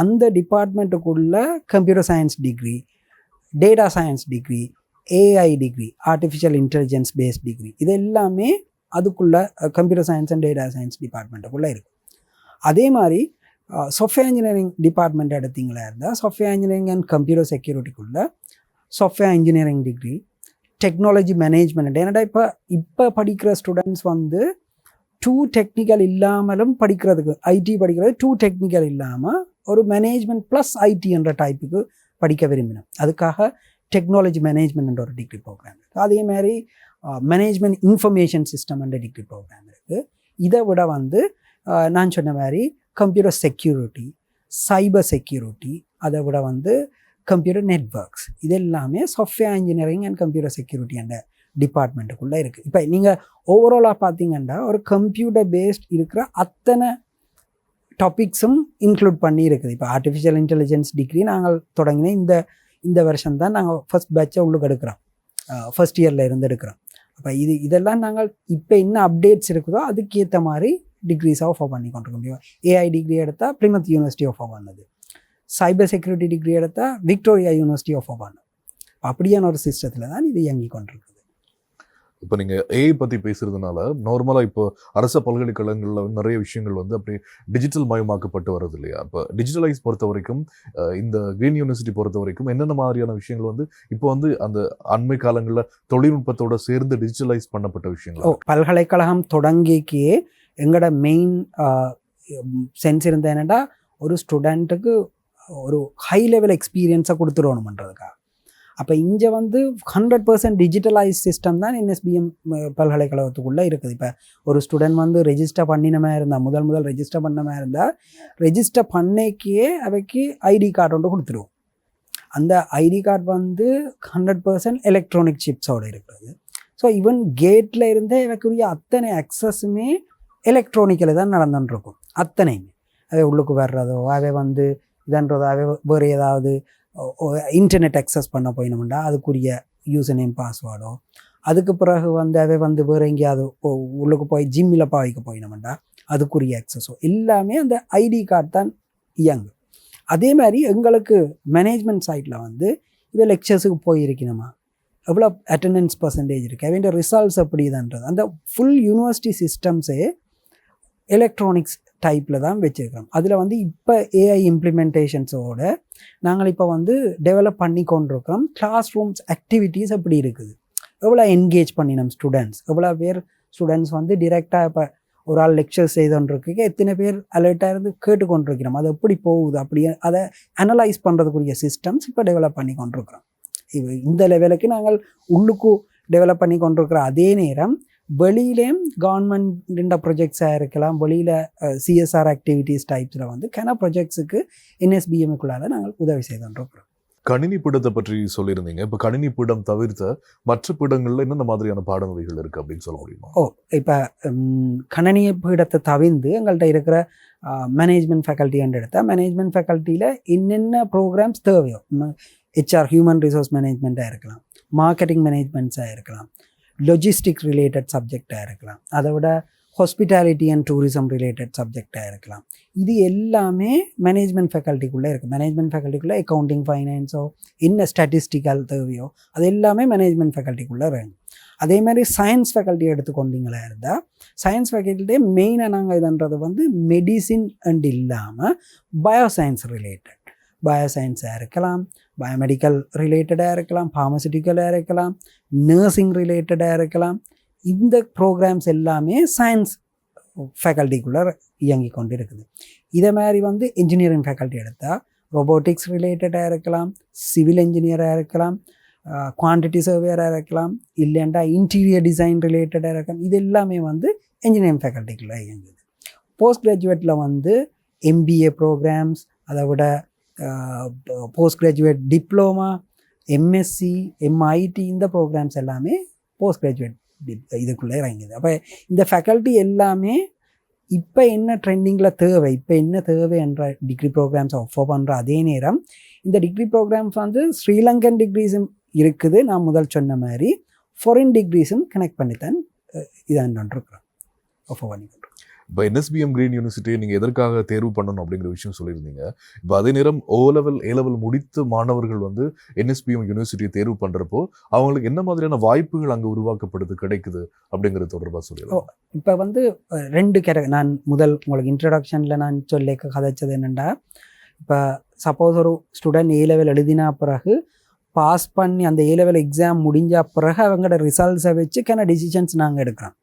அந்த டிபார்ட்மெண்ட்டுக்குள்ள computer science degree data science degree AI degree artificial intelligence based degree இது எல்லாமே அதுக்குள்ள computer science and data science டிபார்ட்மெண்ட்டுக்குள்ளே இருக்குது அதே மாதிரி சாஃப்ட்வேர் இன்ஜினியரிங் டிபார்ட்மெண்ட் எடுத்தீங்களா இருந்தால் software engineering and computer செக்யூரிட்டிக்குள்ள software engineering degree technology management ஏன்னாடா இப்போ இப்போ படிக்கிற ஸ்டூடெண்ட்ஸ் வந்து டூ டெக்னிக்கல் இல்லாமலும் படிக்கிறதுக்கு ஐடி படிக்கிறது டூ டெக்னிக்கல் இல்லாமல் ஒரு மேனேஜ்மெண்ட் ப்ளஸ் ஐடி என்ற டைப்புக்கு படிக்க விரும்பினோம். அதுக்காக டெக்னாலஜி மேனேஜ்மெண்ட் ஒரு டிகிரி ப்ரோக்ராம் அதே மாதிரி மேனேஜ்மெண்ட் இன்ஃபர்மேஷன் சிஸ்டம் என்ற டிகிரி ப்ரோக்ராம் இருக்குது இதை விட வந்து நான் சொன்ன மாதிரி கம்ப்யூட்டர் செக்யூரிட்டி சைபர் செக்யூரிட்டி அதை விட வந்து கம்ப்யூட்டர் நெட்ஒர்க்ஸ் இது எல்லாமே software engineering and computer security என்ற டிபார்ட்மெண்ட்டுக்குள்ளே இருக்குது இப்போ நீங்கள் ஓவராலாக பார்த்தீங்கன்னா ஒரு கம்ப்யூட்டர் பேஸ்ட் இருக்கிற அத்தனை டாபிக்ஸும் இன்க்ளூட் பண்ணி இருக்குது. இப்போ ஆர்டிஃபிஷியல் இன்டெலிஜென்ஸ் டிகிரி நாங்கள் தொடங்கின இந்த இந்த வருஷம் தான் நாங்கள் ஃபஸ்ட் பேட்சை உள்ளுக்கு எடுக்கிறோம் ஃபஸ்ட் இயரில் இருந்து எடுக்கிறோம் அப்போ இது இதெல்லாம் நாங்கள் இப்போ என்ன அப்டேட்ஸ் இருக்குதோ அதுக்கேற்ற மாதிரி டிகிரிஸாக ஆஃபர் பண்ணி கொண்டிருக்க முடியும் ஏஐ டிகிரி எடுத்தால் பிளிமத் யூனிவர்சிட்டி ஆஃபர் பண்ணது. சைபர் செக்யூரிட்டி டிகிரி எடுத்தால் விக்டோரியா யூனிவர்சிட்டி ஆஃபர் பண்ணது. அப்படியான ஒரு சிஸ்டத்தில் தான் இது இயங்கி கொண்டிருக்குது. இப்போ நீங்கள் ஏஐ பற்றி பேசுகிறதுனால நார்மலாக இப்போ அரசு பல்கலைக்கழகங்களில் நிறைய விஷயங்கள் வந்து அப்படியே டிஜிட்டல் மயமாக்கப்பட்டு வருது இல்லையா? இப்போ டிஜிட்டலைஸ் பொறுத்த வரைக்கும் இந்த கிரீன் யூனிவர்சிட்டி பொறுத்த வரைக்கும் என்னென்ன மாதிரியான விஷயங்கள் வந்து இப்போ வந்து அந்த அண்மை காலங்களில் தொழில்நுட்பத்தோட சேர்ந்து டிஜிட்டலைஸ் பண்ணப்பட்ட விஷயங்கள்? பல்கலைக்கழகம் தொடங்கிக்கே எங்களோட மெயின் சென்ஸ் இருந்த என்னென்னா ஒரு ஸ்டூடெண்ட்டுக்கு ஒரு ஹை லெவல் எக்ஸ்பீரியன்ஸை கொடுத்துடணுமன்றதுக்காக. அப்போ இங்கே வந்து ஹண்ட்ரட் பர்சன்ட் டிஜிட்டலைஸ் சிஸ்டம் தான் என்எஸ்பிஎம் பல்கலைக்கழகத்துக்குள்ளே இருக்குது. இப்போ ஒரு ஸ்டூடெண்ட் வந்து ரெஜிஸ்டர் பண்ணினமே இருந்தால் முதல் முதல் ரெஜிஸ்டர் பண்ணமே இருந்தால் ரெஜிஸ்டர் பண்ணைக்கே அவைக்கு ஐடி கார்டு ஒன்று கொடுத்துருவோம். அந்த ஐடி கார்டு வந்து ஹண்ட்ரட் பர்சன்ட் எலக்ட்ரானிக் சிப்ஸோடு இருக்கிறது ஸோ ஈவன் கேட்டில் இருந்தே இவக்குரிய அத்தனை அக்சஸுமே எலக்ட்ரானிக்கில் தான் நடந்துன்னு இருக்கும் அத்தனையுமே. அவை உள்ளுக்கு வர்றதோ அவை வந்து இதன்றதோ அவை வேறு ஏதாவது இன்டர்நெட் அக்சஸ் பண்ண போயினோம்டா அதுக்குரிய யூசர் நேம் பாஸ்வேர்டோ அதுக்கு பிறகு வந்து அவை வந்து வேறு எங்கேயாவது உள்ளுக்கு போய் ஜிம்மில் பாவிக்க போயினோம்டா அதுக்குரிய அக்சஸோ எல்லாமே அந்த ஐடி கார்டு தான் இயங்கு. அதே மாதிரி எங்களுக்கு மேனேஜ்மெண்ட் சைட்டில் வந்து இவை லெக்சர்ஸுக்கு போயிருக்கணுமா? எவ்வளோ அட்டண்டன்ஸ் பர்சன்டேஜ் இருக்குது அவன் ரிசல்ட்ஸ் அப்படிதான்றது அந்த ஃபுல் யூனிவர்சிட்டி சிஸ்டம்ஸே எலக்ட்ரானிக்ஸ் டைப்பில் தான் வச்சுருக்கிறோம். அதில் வந்து இப்போ ஏஐ இம்ப்ளிமெண்டேஷன்ஸோட நாங்கள் இப்போ வந்து டெவலப் பண்ணி கொண்டிருக்கிறோம். கிளாஸ் ரூம்ஸ் ஆக்டிவிட்டீஸ் அப்படி இருக்குது? எவ்வளோ என்கேஜ் பண்ணினோம் ஸ்டூடெண்ட்ஸ் எவ்வளோ பேர் ஸ்டூடெண்ட்ஸ் வந்து டிரெக்டாக இப்போ ஒரு ஆள் லெக்சர் செய்தோன்றிருக்கு எத்தனை பேர் அலர்ட்டாக இருந்து கேட்டுக்கொண்டிருக்கிறோம்? அது எப்படி போகுது? அப்படி அதை அனலைஸ் பண்ணுறதுக்குரிய சிஸ்டம்ஸ் இப்போ டெவலப் பண்ணி கொண்டிருக்கிறோம். இது இந்த லெவலுக்கு நாங்கள் உள்ளுக்கு டெவலப் பண்ணி கொண்டிருக்கிற அதே நேரம் வெளியிலேயும் கவர்மெண்ட் ப்ரொஜெக்ட்ஸாக இருக்கலாம். வெளியில் சிஎஸ்ஆர் ஆக்டிவிட்டீஸ் டைப்ஸில் வந்து கன ப்ரொஜெக்ட்ஸுக்கு என்எஸ்பிஎம்க்குள்ளால நாங்கள் உதவி செய்துருக்கிறோம் கணினி பீடத்தை பற்றி சொல்லியிருந்தீங்க. இப்போ கணினி பீடம் தவிர்த்த மற்ற பீடங்கள்ல என்னென்ன மாதிரியான பாடநெறிகள் இருக்கு அப்படின்னு சொல்ல முடியுமா? ஓ இப்போ கணனிய பீடத்தை தவிர்த்து எங்கள்கிட்ட இருக்கிற மேனேஜ்மெண்ட் ஃபேக்கல்ட்டின்னு எடுத்தால் மேனேஜ்மெண்ட் ஃபேக்கல்ட்டியில் என்னென்ன ப்ரோக்ராம்ஸ் தேவையோ ஹெச்ஆர் ஹியூமன் ரிசோர்ஸ் மேனேஜ்மெண்ட்டாக இருக்கலாம். மார்க்கெட்டிங் மேனேஜ்மெண்ட்ஸாக இருக்கலாம். லொஜிஸ்டிக் ரிலேட்டட் சப்ஜெக்டாக இருக்கலாம். அதை விட ஹாஸ்பிட்டாலிட்டி அண்ட் டூரிசம் ரிலேட்டட் சப்ஜெக்டாக இருக்கலாம். இது எல்லாமே மேனேஜ்மெண்ட் ஃபேக்கல்ட்டிக்குள்ளே இருக்குது மேனேஜ்மெண்ட் ஃபேக்கல்ட்டிக்குள்ளே அக்கௌண்டிங் ஃபைனான்ஸோ என்ன ஸ்டாட்டிஸ்டிக்கல் தேவையோ அது எல்லாமே மேனேஜ்மெண்ட் ஃபேக்கல்ட்டிக்குள்ளே இருக்கும் அதே மாதிரி சயின்ஸ் ஃபேக்கல்ட்டி எடுத்துக்கொண்டீங்களா இருந்தால் சயின்ஸ் ஃபேக்கல்ட்டியே மெயினாக நாங்கள் இதுன்றது வந்து மெடிசின் அண்ட் இல்லாமல் பயோசயின்ஸ் ரிலேட்டட் பயோசயின்ஸாக இருக்கலாம். பயோமெடிக்கல் ரிலேட்டடாக இருக்கலாம் ஃபார்மசிட்டிக்கலாக இருக்கலாம் நர்சிங் ரிலேட்டடாக இருக்கலாம். இந்த ப்ரோக்ராம்ஸ் எல்லாமே சயின்ஸ் ஃபேக்கல்ட்டிக்குள்ளே இயங்கி கொண்டு இருக்குது இதே மாதிரி வந்து இன்ஜினியரிங் ஃபேக்கல்ட்டி எடுத்தால் ரொபோட்டிக்ஸ் ரிலேட்டடாக இருக்கலாம் சிவில் இன்ஜினியராக இருக்கலாம் குவான்டிட்டி சர்வேயராக இருக்கலாம் இல்லைண்டா இன்டீரியர் டிசைன் ரிலேட்டடாக இருக்கலாம். இது எல்லாமே வந்து இன்ஜினியரிங் ஃபேக்கல்ட்டிக்குள்ளே இயங்குது. போஸ்ட் கிராஜுவேட்டில் வந்து எம்பிஏ ப்ரோக்ராம்ஸ் அதை விட post graduate diploma MSc MIT இந்த ப்ரோக்ராம்ஸ் எல்லாமே போஸ்ட் கிராஜுவேட் இதுக்குள்ளே இறங்குது. அப்போ இந்த ஃபேக்கல்ட்டி எல்லாமே இப்போ என்ன ட்ரெண்டிங்கில் தேவை இப்போ என்ன தேவை என்ற டிகிரி ப்ரோக்ராம்ஸ் ஆஃபர் பண்ணுற அதே நேரம் இந்த டிகிரி ப்ரோக்ராம்ஸ் வந்து ஸ்ரீலங்கன் டிகிரிஸும் இருக்குது. நான் முதல் சொன்ன மாதிரி ஃபாரின் டிகிரிஸும் கனெக்ட் பண்ணித்தான் இதான் இருக்கிறோம் ஆஃபர் பண்ணி இப்போ என்எஸ்பிஎம் கிரீன் யூனிவர்சிட்டியை நீங்கள் எதற்காக தேர்வு பண்ணணும் அப்படிங்கிற விஷயம் சொல்லியிருந்தீங்க. இப்போ அதே நேரம் ஓ லெவல் ஏ லெவல் முடித்த மாணவர்கள் வந்து என்எஸ்பிஎம் யூனிவர்சிட்டியை தேர்வு பண்ணுறப்போ அவங்களுக்கு என்ன மாதிரியான வாய்ப்புகள் அங்கே உருவாக்கப்படுது கிடைக்குது அப்படிங்கிறது தொடர்பாக சொல்லிடலாம் இப்போ வந்து ரெண்டு கேட்ட நான் முதல் உங்களுக்கு இன்ட்ரடக்ஷனில் நான் சொல்லி கதைச்சது என்னென்னா இப்போ சப்போஸ் ஒரு ஸ்டூடெண்ட் ஏ லெவல் எழுதினா பிறகு பாஸ் பண்ணி அந்த ஏ லெவல் எக்ஸாம் முடிஞ்ச பிறகு அவங்களோட ரிசல்ட்ஸை வச்சு கேன டிசிஷன்ஸ் நாங்கள் எடுக்கிறோம்.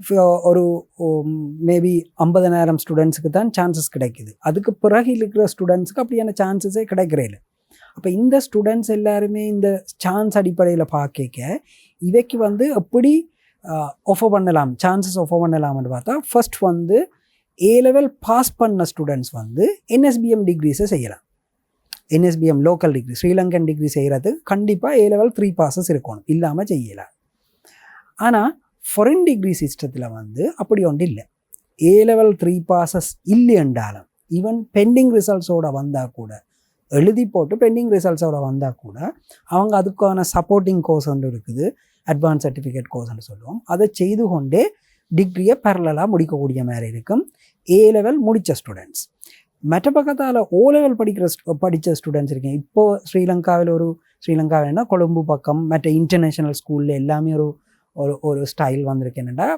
Uh, ஒரு um, மேபி ஐம்பதனாயிரம் ஸ்டூடெண்ட்ஸுக்கு தான் சான்சஸ் கிடைக்குது. அதுக்கு பிறகு இருக்கிற ஸ்டூடெண்ட்ஸுக்கு அப்படியான சான்சஸே கிடைக்கிறதில்ல அப்போ இந்த ஸ்டூடெண்ட்ஸ் எல்லாருமே இந்த சான்ஸ் அடிப்படையில் பார்க்க இவைக்கு வந்து எப்படி ஒஃபர் பண்ணலாம் சான்சஸ் ஒஃபர் பண்ணலாம்னு பார்த்தா ஃபர்ஸ்ட் வந்து ஏ லெவல் பாஸ் பண்ண ஸ்டூடெண்ட்ஸ் வந்து என்எஸ்பிஎம் டிகிரிஸை செய்யலாம். NSBM local degree Sri Lankan degree செய்கிறதுக்கு கண்டிப்பாக ஏ லெவல் த்ரீ பாஸஸ் இருக்கணும். இல்லாமல் செய்யலாம். ஆனால் ஃபொரன் டிகிரி சிஸ்டத்தில் வந்து அப்படி ஒன்று இல்லை. ஏ லெவல் த்ரீ பாசஸ் இல்லைன்றாலும் ஈவன் பெண்டிங் ரிசல்ட்ஸோட வந்தால் கூட எழுதி போட்டு பெண்டிங் ரிசல்ட்ஸோட வந்தால் கூட அவங்க அதுக்கான சப்போர்ட்டிங் கோர்ஸ் ஒன்று இருக்குது அட்வான்ஸ் சர்டிஃபிகேட் கோர்ஸ்னு சொல்லுவோம். அதை செய்து கொண்டே டிகிரியை பரலலாக முடிக்கக்கூடிய மாதிரி இருக்கும். ஏ லெவல் முடித்த ஸ்டூடெண்ட்ஸ் மற்ற பக்கத்தால் ஓ லெவல் படிக்கிற படித்த ஸ்டூடெண்ட்ஸ் இருக்கேன். இப்போது ஸ்ரீலங்காவில் ஒரு ஸ்ரீலங்காவில்னா கொழும்பு பக்கம் மற்ற இன்டர்நேஷ்னல் ஸ்கூலில் எல்லாமே ஒரு ஒரு ஒரு ஸ்டைல் வந்திருக்கு என்னென்னா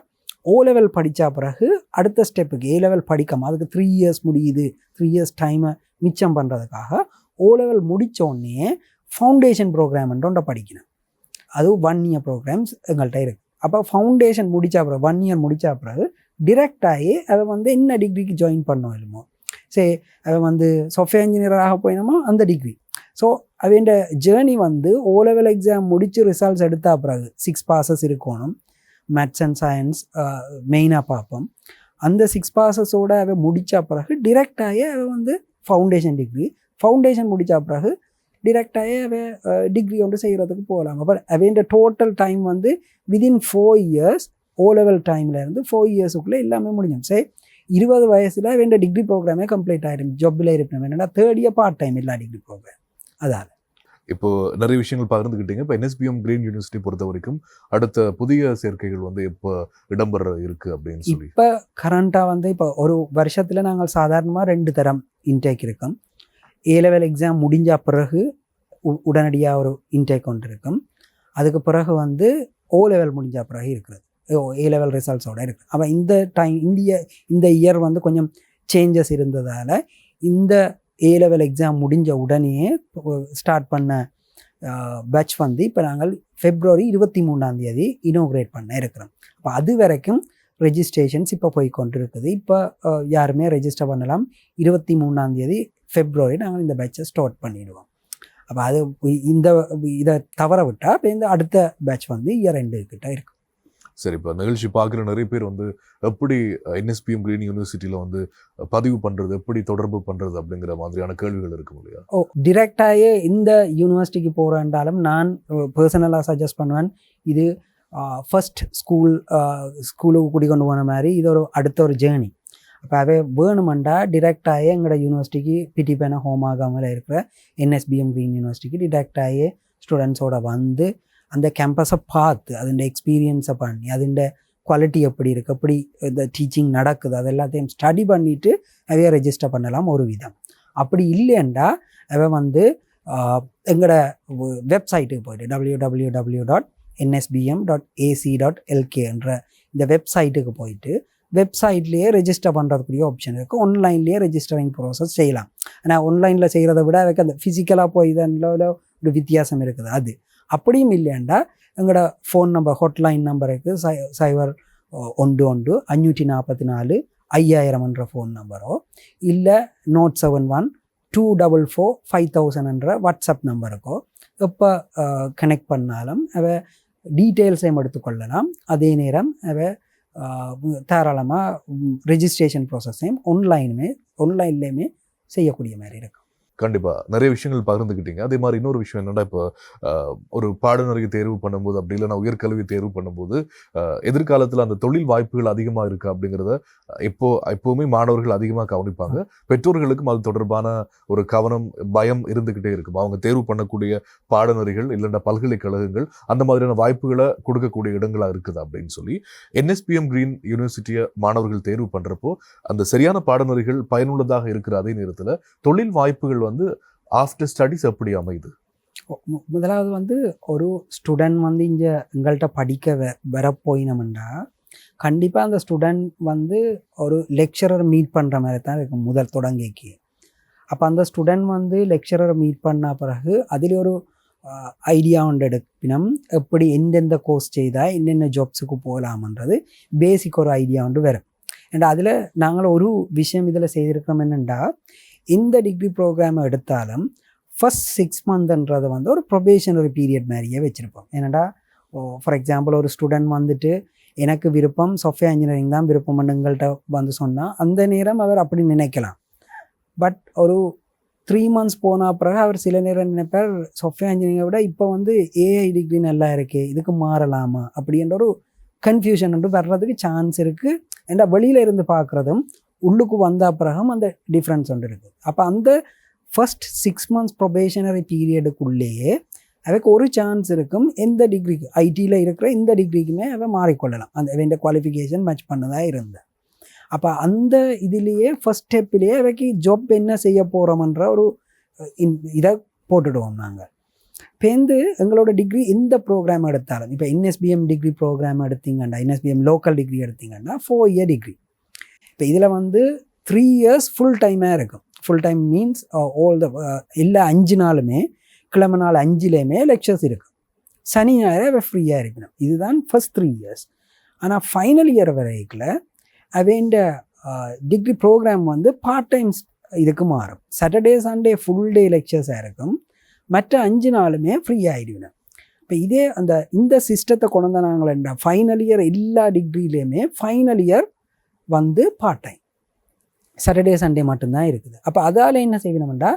ஓ லெவல் படித்த பிறகு அடுத்த ஸ்டெப்புக்கு ஏ லெவல் படிக்காமல் அதுக்கு த்ரீ இயர்ஸ் முடியுது. த்ரீ இயர்ஸ் டைமை மிச்சம் பண்ணுறதுக்காக ஓ லெவல் முடித்தோடனே ஃபவுண்டேஷன் ப்ரோக்ராம்ன்ற ஒன்றை படிக்கணும். அது ஒன் இயர் ப்ரோக்ராம்ஸ் எங்கள்கிட்ட இருக்குது அப்போ ஃபவுண்டேஷன் முடித்தா பிறகு ஒன் இயர் முடித்தா பிறகு டிரெக்டாகி அவன் வந்து என்ன டிகிரிக்கு ஜாயின் பண்ணோம் இல்லமோ? சரி அவன் வந்து சாஃப்ட்வேர் இன்ஜினியராக போயினோமோ அந்த டிகிரி ஸோ அவன் ஜேர்னி வந்து ஓ லெவல் எக்ஸாம் முடித்து ரிசல்ட்ஸ் எடுத்தா பிறகு சிக்ஸ் பாசஸ் இருக்கணும். மேத்ஸ் அண்ட் சயின்ஸ் மெயினாக பார்ப்போம். அந்த சிக்ஸ் பாசஸோட அவன் முடித்த பிறகு டிரெக்டாகி அவன் வந்து ஃபவுண்டேஷன் டிகிரி ஃபவுண்டேஷன் முடித்த பிறகு டிரெக்டாகி அவன் டிகிரி ஒன்று செய்கிறதுக்கு போகலாம். அப்போ அவன் டோட்டல் டைம் வந்து within four years O level டைமில் இருந்து ஃபோர் இயர்ஸுக்குள்ளே எல்லாமே முடிஞ்சோம் சரி இருபது வயசில் வேண்ட டிகிரி ப்ரோக்ராமே கம்ப்ளீட் ஆகிடும் ஜப்பில் இருப்பேன். என்னென்னா தேர்ட் இயர் பார்ட் டைம் எல்லா டிகிரி ப்ரோக்ராம் அதான் இப்போ நிறைய விஷயங்கள் பகிர்ந்துக்கிட்டீங்க இப்போ என்எஸ்பிஎம் கிரீன் யூனிவர்சிட்டி பொறுத்த வரைக்கும் அடுத்த புதிய சேர்க்கைகள் வந்து எப்போ இடம்பெற இருக்கு அப்படின்னு சொல்லி. இப்போ கரண்ட்டாக வந்து இப்போ ஒரு வருஷத்தில் நாங்கள் சாதாரணமாக ரெண்டு தரம் இன்டேக் இருக்கோம். ஏ லெவல் எக்ஸாம் முடிஞ்ச பிறகு உடனடியாக ஒரு இன்டேக் ஒன்று இருக்கும். அதுக்கு பிறகு வந்து ஓ லெவல் முடிஞ்ச பிறகு இருக்கிறது. ஏ லெவல் ரிசல்ட்ஸோட இருக்கு. அப்போ இந்த டைம் இந்திய இந்த இயர் வந்து கொஞ்சம் சேஞ்சஸ் இருந்ததால் இந்த ஏ லெவல் எக்ஸாம் முடிஞ்ச உடனே ஸ்டார்ட் பண்ண பேட்ச் வந்து இப்போ நாங்கள் ஃபெப்ரவரி இருபத்தி மூணாம் தேதி பண்ண இருக்கிறோம். அப்போ அது வரைக்கும் ரெஜிஸ்ட்ரேஷன்ஸ் இப்போ போய் கொண்டு இருக்குது இப்போ யாருமே ரெஜிஸ்டர் பண்ணலாம். இருபத்தி மூணாம் தேதி ஃபெப்ரவரி நாங்கள் இந்த பேட்சை ஸ்டார்ட் பண்ணிடுவோம். அப்போ அது இந்த இதை தவற விட்டால் இப்போ இந்த அடுத்த பேட்ச் வந்து இயர் ரெண்டு கிட்ட இருக்கும். சரி இப்போ நிகழ்ச்சி பார்க்குற நிறைய பேர் வந்து எப்படி என்எஸ்பிஎம் கிரீன் யூனிவர்சிட்டியில் வந்து பதிவு பண்ணுறது எப்படி தொடர்பு பண்ணுறது அப்படிங்கிற மாதிரியான கேள்விகள் இருக்கும் இல்லையா? ஓ டிரெக்டாகவே இந்த யூனிவர்சிட்டிக்கு போகிறேன்றாலும் நான் பர்சனலாக சஜஸ்ட் பண்ணுவேன். இது ஃபஸ்ட் ஸ்கூல் ஸ்கூலுக்கு கூட்டி கொண்டு போன மாதிரி இது ஒரு அடுத்த ஒரு ஜேர்னி அப்போ அதே வேணுமெண்டா டிரெக்டாகவே எங்களோட யூனிவர்சிட்டிக்கு பிடி பேன ஹோம் ஆகாமல் இருக்கிற என்எஸ்பிஎம் கிரீன் யூனிவர்சிட்டிக்கு டிரெக்டாகவே ஸ்டூடெண்ட்ஸோட வந்து அந்த கேம்பஸை பார்த்து அதன் எக்ஸ்பீரியன்ஸை பண்ணி அதோட குவாலிட்டி எப்படி இருக்குது எப்படி இந்த டீச்சிங் நடக்குது அது எல்லாத்தையும் ஸ்டடி பண்ணிவிட்டு அவையே ரெஜிஸ்டர் பண்ணலாம் ஒரு விதம். அப்படி இல்லையண்டா அவன் வந்து எங்களோட வெப்சைட்டுக்கு போயிட்டு W W W dot NSBM dot AC dot எல்கேன்ற இந்த வெப்சைட்டுக்கு போயிட்டு வெப்சைட்லேயே ரெஜிஸ்டர் பண்ணுறதுக்குரிய ஆப்ஷன் இருக்குது ஆன்லைன்லேயே ரெஜிஸ்டரிங் ப்ராசஸ் செய்யலாம். ஆனால் ஆன்லைனில் செய்கிறத விட அதுக்கு அந்த ஃபிசிக்கலாக போய் இதனில் ஒரு வித்தியாசம் இருக்குது. அது அப்படியும் இல்லையாண்டா? எங்களோட ஃபோன் நம்பர் ஹாட்லைன் நம்பருக்கு சை சைபர் ஒன்று ஒன்று அஞ்சூற்றி நாற்பத்தி நாலு ஐயாயிரம் என்ற ஃபோன் நம்பரோ இல்லை note seven one two double four five thousand என்ற வாட்ஸ்அப் நம்பருக்கோ எப்போ கனெக்ட் பண்ணாலும் அவ டீட்டெயில்ஸையும் எடுத்துக்கொள்ளலாம் அதே நேரம் அவ தாராளமாக ரெஜிஸ்ட்ரேஷன் ப்ராசஸையும் ஆன்லைனுமே ஆன்லைன்லேயுமே செய்யக்கூடிய மாதிரி இருக்கும் கண்டிப்பா. நிறைய விஷயங்கள் பகிர்ந்துக்கிட்டீங்க. அதே மாதிரி இன்னொரு விஷயம் என்னன்னா இப்போ ஒரு பாடநெறியை தேர்வு பண்ணும்போது அப்படி இல்லைன்னா உயர்கல்வி தேர்வு பண்ணும்போது எதிர்காலத்துல அந்த தொழில் வாய்ப்புகள் அதிகமா இருக்கு அப்படிங்கிறத இப்போ எப்பவுமே மாணவர்கள் அதிகமா கவனிப்பாங்க. பெற்றோர்களுக்கும் அது தொடர்பான ஒரு கவனம் பயம் இருந்துகிட்டே இருக்கும். அவங்க தேர்வு பண்ணக்கூடிய பாடநெறிகள் இல்லைன்னா பல்கலைக்கழகங்கள் அந்த மாதிரியான வாய்ப்புகளை கொடுக்கக்கூடிய இடங்களா இருக்குது அப்படின்னு சொல்லி என்எஸ்பிஎம் கிரீன் யூனிவர்சிட்டியை மாணவர்கள் தேர்வு பண்றப்போ அந்த சரியான பாடநெறிகள் பயனுள்ளதாக இருக்கிற அதே நேரத்துல தொழில் வாய்ப்புகள் வந்து ஆஃப்டர் ஸ்டடிஸ் எப்படி அமையுது மு- முதலாவது வந்து ஒரு ஸ்டூடெண்ட் வந்து இங்கே எங்கள்கிட்ட படிக்க வ வரப்போயினோம்னா கண்டிப்பாக அந்த ஸ்டூடெண்ட் வந்து ஒரு லெக்சரர் மீட் பண்ணுற மாதிரி தான் இருக்கும் முதல் தொடங்கிக்கு. அப்போ அந்த ஸ்டூடெண்ட் வந்து லெக்சரர் மீட் பண்ண பிறகு அதில் ஒரு ஐடியா ஒன்று எடுப்பினம். எப்படி எந்தெந்த கோர்ஸ் செய்தால் என்னென்ன ஜாப்ஸுக்கு போகலாமன்றது பேசிக் ஒரு ஐடியா ஒன்று வரும். அண்ட் அதில் நாங்கள் ஒரு விஷயம் இதில் செய்திருக்கோம் என்னென்னா இந்த டிகிரி ப்ரோக்ராமை எடுத்தாலும் ஃபஸ்ட் சிக்ஸ் மந்த்ன்றதை வந்து ஒரு ப்ரொபேஷனரி பீரியட் மாதிரியே வச்சுருப்போம். ஏன்னாடா ஃபார் எக்ஸாம்பிள் ஒரு ஸ்டூடெண்ட் வந்துட்டு எனக்கு விருப்பம் சாஃப்ட்வேர் இன்ஜினியரிங் தான் விருப்பம்னு எங்கள்கிட்ட வந்து சொன்னால் அந்த நேரம் அவர் அப்படி நினைக்கலாம். பட் ஒரு த்ரீ மந்த்ஸ் போன பிறகு அவர் சில நேரம் நினைப்பார் சாஃப்ட்வேர் இன்ஜினியரிங்கை விட இப்போ வந்து ஏஐ டிகிரி நல்லா இருக்கே இதுக்கு மாறலாமா? அப்படின்ற ஒரு கன்ஃபியூஷன் வந்து வர்றதுக்கு சான்ஸ் இருக்குது ஏன்னா வெளியில் இருந்து பார்க்குறதும் உள்ளுக்கு வந்த பிறகும் அந்த டிஃப்ரென்ஸ் ஒன்று இருக்குது. அப்போ அந்த ஃபர்ஸ்ட் சிக்ஸ் மந்த்ஸ் ப்ரொபேஷனரி பீரியடுக்குள்ளேயே அவைக்கு ஒரு சான்ஸ் இருக்கும் எந்த டிகிரிக்கு ஐடியில் இருக்கிற இந்த டிகிரிக்குமே அவன் மாறிக்கொள்ளலாம். அந்த அவன் குவாலிஃபிகேஷன் மேட்ச் பண்ணதாக இருந்தால் அப்போ அந்த இதுலேயே ஃபர்ஸ்ட் ஸ்டெப்பிலேயே அவைக்கு ஜாப் என்ன செய்ய போகிறோம்ன்ற ஒரு இன்- இதை போட்டுடுவோம் நாங்கள் பேருந்து எங்களோட டிகிரி எந்த ப்ரோக்ராம் எடுத்தாலும் இப்போ என்எஸ்பிஎம் டிகிரி ப்ரோக்ராம் எடுத்தீங்கன்னா என்எஸ்பிஎம் லோக்கல் டிகிரி எடுத்தீங்கன்னா ஃபோர் இயர் டிகிரி இப்போ இதில் வந்து த்ரீ இயர்ஸ் ஃபுல் டைமாக இருக்கும். Full time means all the எல்லா அஞ்சு நாளுமே கிழமை நாள் அஞ்சுலேயுமே லெக்சர்ஸ் இருக்கும். சனி ஞாயிறு ஃப்ரீயாக இருக்கணும். இதுதான் ஃபர்ஸ்ட் த்ரீ இயர்ஸ் ஆனால் ஃபைனல் இயர் வரைக்கில் அவேண்ட டிகிரி ப்ரோக்ராம் வந்து பார்ட் டைம்ஸ் இதுக்கு மாறும். சாட்டர்டே சண்டே ஃபுல் டே லெக்சர்ஸாக இருக்கும். மற்ற அஞ்சு நாளுமே ஃப்ரீ ஆகிடுவேன் இப்போ இதே அந்த இந்த சிஸ்டத்தை கொண்டு வந்தாங்களா ஃபைனல் இயர் எல்லா டிகிரிலேயுமே ஃபைனல் இயர் வந்து பார்ட் டைம் சாட்டர்டே சண்டே மட்டும்தான் இருக்குது. அப்போ அதால் என்ன செய்யணும்டா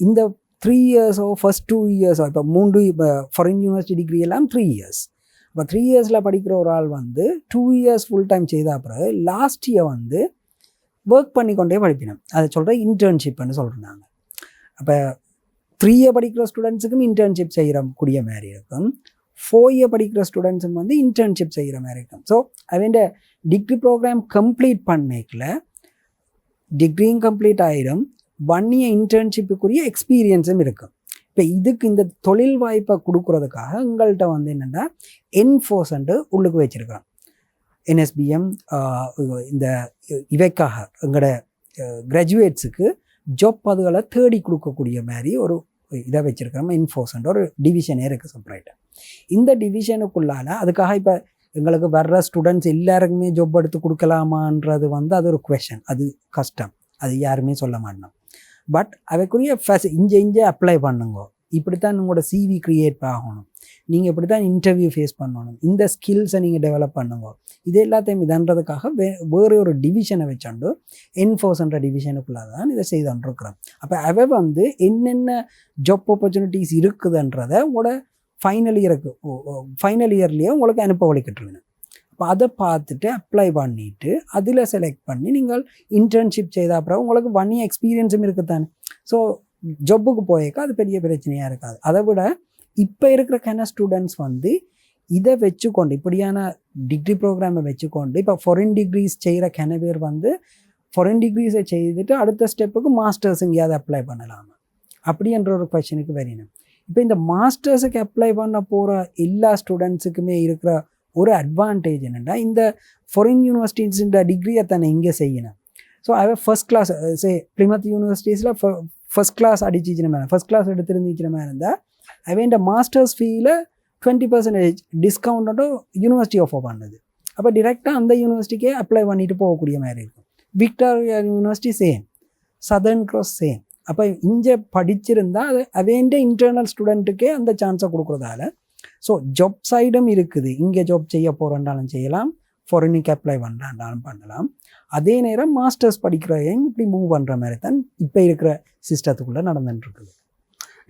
இந்த த்ரீ இயர்ஸோ ஃபர்ஸ்ட் டூ இயர்ஸோ இப்போ மூன்று இப்போ ஃபாரின் யூனிவர்சிட்டி டிகிரி எல்லாம் த்ரீ இயர்ஸ் இப்போ த்ரீ இயர்ஸில் படிக்கிற ஒரு ஆள் வந்து டூ இயர்ஸ் ஃபுல் டைம் செய்த பிறகு லாஸ்ட் இயர் வந்து ஒர்க் பண்ணிக்கொண்டே படிப்பினோம். அதை சொல்கிற இன்டர்ன்ஷிப்னு சொல்கிறாங்க அப்போ த்ரீ இயர் படிக்கிற ஸ்டூடெண்ட்ஸுக்கும் இன்டர்ன்ஷிப் செய்கிற கூடிய மாதிரி இருக்கும். ஃபோர் இயர் படிக்கிற ஸ்டூடெண்ட்ஸும் வந்து இன்டர்ன்ஷிப் செய்கிற மாதிரி இருக்கும். ஸோ அவன் டிகிரி ப்ரோக்ராம் கம்ப்ளீட் பண்ணிக்கல டிகிரியும் கம்ப்ளீட் ஆகிடும் ஒன் இயர் இன்டர்ன்ஷிப்புக்குரிய எக்ஸ்பீரியன்ஸும் இருக்கும். இப்போ இதுக்கு இந்த தொழில் வாய்ப்பை கொடுக்கறதுக்காக எங்கள்கிட்ட வந்து என்னென்னா என்ஃபோர்ஸ்ன்ட்டு உள்ளுக்கு வச்சுருக்கிறோம். என்எஸ்பிஎம் இந்த இவைக்காக எங்களோட கிராஜுவேட்ஸுக்கு ஜாப் அதுகளை தேடி கொடுக்கக்கூடிய மாதிரி ஒரு இதை வச்சுருக்கிறோம். என்ஃபோர்ஸ்ன்ற ஒரு டிவிஷனே இருக்குது செப்பரேட்டாக இந்த டிவிஷனுக்குள்ளால் அதுக்காக இப்போ எங்களுக்கு வர்ற ஸ்டூடெண்ட்ஸ் எல்லாருக்குமே ஜாப் எடுத்து கொடுக்கலாமான்றது வந்து அது ஒரு கொஷன் அது கஷ்டம். அது யாருமே சொல்ல மாட்டோம். பட் அவைக்குரிய ஃபஸ் இங்கே இங்கே அப்ளை பண்ணுங்க. இப்படித்தான் உங்களோட சிவி க்ரியேட் ஆகணும். நீங்கள் இப்படி தான் இன்டர்வியூ ஃபேஸ் பண்ணணும். இந்த ஸ்கில்ஸை நீங்கள் டெவலப் பண்ணுங்க. இது எல்லாத்தையும் இதன்றதுக்காக வே வேறு ஒரு டிவிஷனை வச்சாண்டு என்ஃபோர்ஸ்ன்ற டிவிஷனுக்குள்ளே தான் இதை செய்துருக்குறோம் அப்போ அவ வந்து என்னென்ன ஜாப் ஆப்பர்ச்சுனிட்டிஸ் இருக்குதுன்றதை உங்களோட ஃபைனல் இயருக்கு ஃபைனல் இயர்லேயே உங்களுக்கு அனுப்ப வழிக்கிட்டுருங்க அப்போ அதை பார்த்துட்டு அப்ளை பண்ணிவிட்டு அதில் செலக்ட் பண்ணி நீங்கள் இன்டர்ன்ஷிப் செய்த அப்புறம் உங்களுக்கு ஒன் இயர் எக்ஸ்பீரியன்ஸும் இருக்குதானே. ஸோ ஜொப்புக்கு போயிருக்கா அது பெரிய பிரச்சனையாக இருக்காது. அதை விட இப்போ இருக்கிற கன ஸ்டூடெண்ட்ஸ் வந்து இதை வச்சுக்கொண்டு இப்படியான டிகிரி ப்ரோக்ராமை வச்சுக்கொண்டு இப்போ ஃபாரின் டிகிரிஸ் செய்கிற கன பேர் வந்து ஃபாரின் டிகிரிஸை செய்துட்டு அடுத்த ஸ்டெப்புக்கு மாஸ்டர்ஸ் எங்கேயாவது அப்ளை பண்ணலாமா? அப்படின்ற ஒரு கொஷனுக்கு வரணும் இப்போ இந்த மாஸ்டர்ஸுக்கு அப்ளை பண்ண போகிற எல்லா ஸ்டூடெண்ட்ஸுக்குமே இருக்கிற ஒரு அட்வான்டேஜ் என்னென்னா இந்த ஃபாரின் யூனிவர்சிட்டிஸுன்ற டிகிரியை தானே இங்கே செய்யணும். ஸோ அவ ஃபர்ஸ்ட் கிளாஸ் சே பிளிமத் யூனிவர்சிட்டிஸில் ஃபர்ஸ்ட் கிளாஸ் அடிச்சிச்சின மாதிரி ஃபர்ஸ்ட் கிளாஸ் எடுத்திருந்துச்சின மாதிரி இருந்தால் அவன் மாஸ்டர்ஸ் ஃபீயில் டுவெண்ட்டி பர்சன்டேஜ் டிஸ்கவுண்ட்டும் யூனிவர்சிட்டி ஆஃபர் பண்ணுது. அப்போ டிரெக்டாக அந்த யூனிவர்சிட்டிக்கே அப்ளை பண்ணிட்டு போகக்கூடிய மாதிரி இருக்கும். Victoria university same southern cross same அப்போ இங்கே படிச்சிருந்தா அது அவேண்ட இன்டர்னல் ஸ்டூடெண்ட்டுக்கே அந்த சான்ஸை கொடுக்குறதால. ஸோ ஜாப் சைடும் இருக்குது. இங்கே ஜாப் செய்ய போகிறேன்டாலும் செய்யலாம். ஃபாரினுக்கு அப்ளை பண்ணுறாண்டாலும் பண்ணலாம். அதே நேரம் மாஸ்டர்ஸ் படிக்கிறதையும் இப்படி மூவ் பண்ணுற மாதிரி தான் இப்போ இருக்கிற சிஸ்டத்துக்குள்ளே நடந்துட்டுருக்குது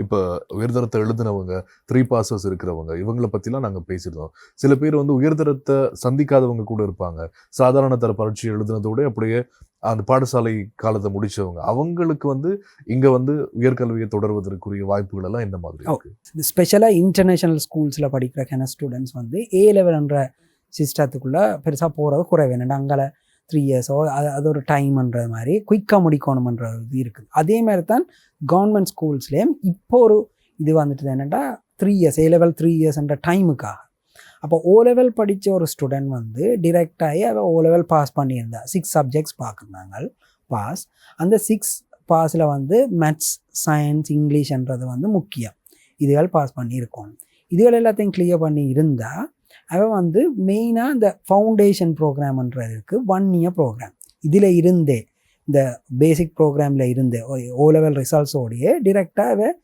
இப்போ உயர்தரத்தை எழுதினவங்க த்ரீ பாசஸ் இருக்கிறவங்க இவங்கள பற்றிலாம் நாங்கள் பேசியிருந்தோம் சில பேர் வந்து உயர்தரத்தை சந்திக்காதவங்க கூட இருப்பாங்க. சாதாரண தர பரீட்சை எழுதினதோட அப்படியே அந்த பாடசாலை காலத்தை முடிச்சவங்க. அவங்களுக்கு வந்து இங்க வந்து உயர்கல்வியை தொடர்வதற்குரிய வாய்ப்புகள் எல்லாம் என்ன மாதிரி ஓ. இருக்கு? ஸ்பெஷலாக இன்டர்நேஷ்னல் ஸ்கூல்ஸில் படிக்கிற கன ஸ்டூடெண்ட்ஸ் வந்து ஏ லெவல்ன்ற சிஸ்டத்துக்குள்ளே பெருசாக போகிறது குறைவு. என்னென்னா அங்கே த்ரீ இயர்ஸோ அது அது ஒரு டைம்ன்ற மாதிரி குயிக்காக முடிக்கணுமன்ற இது இருக்குது. அதே மாதிரி தான் கவர்மெண்ட் ஸ்கூல்ஸ்லேயும் இப்போ ஒரு இது வந்துட்டு என்னென்னா three years A level three இயர்ஸ்ன்ற டைமுக்காக அப்போ ஓ லெவல் படித்த ஒரு ஸ்டூடெண்ட் வந்து டிரெக்டாகி அவள் ஓ லெவல் பாஸ் பண்ணியிருந்தா. சிக்ஸ் சப்ஜெக்ட்ஸ் பார்க்குறாங்க. பாஸ் அந்த சிக்ஸ் பாஸில் வந்து மேத்ஸ் சயின்ஸ் இங்கிலீஷ்ன்றது வந்து முக்கியம். இதுகள் பாஸ் பண்ணியிருக்கணும் இதுகள் எல்லாத்தையும் கிளியர் பண்ணி இருந்தால் அவன் வந்து மெயினாக இந்த ஃபவுண்டேஷன் ப்ரோக்ராம்ன்றது இருக்குது ஒன் இயர் ப்ரோக்ராம் இதில் இருந்தே இந்த பேசிக் ப்ரோக்ராமில் இருந்தே ஓ லெவல் ரிசல்ட்ஸோடையே டிரெக்டாக அவன்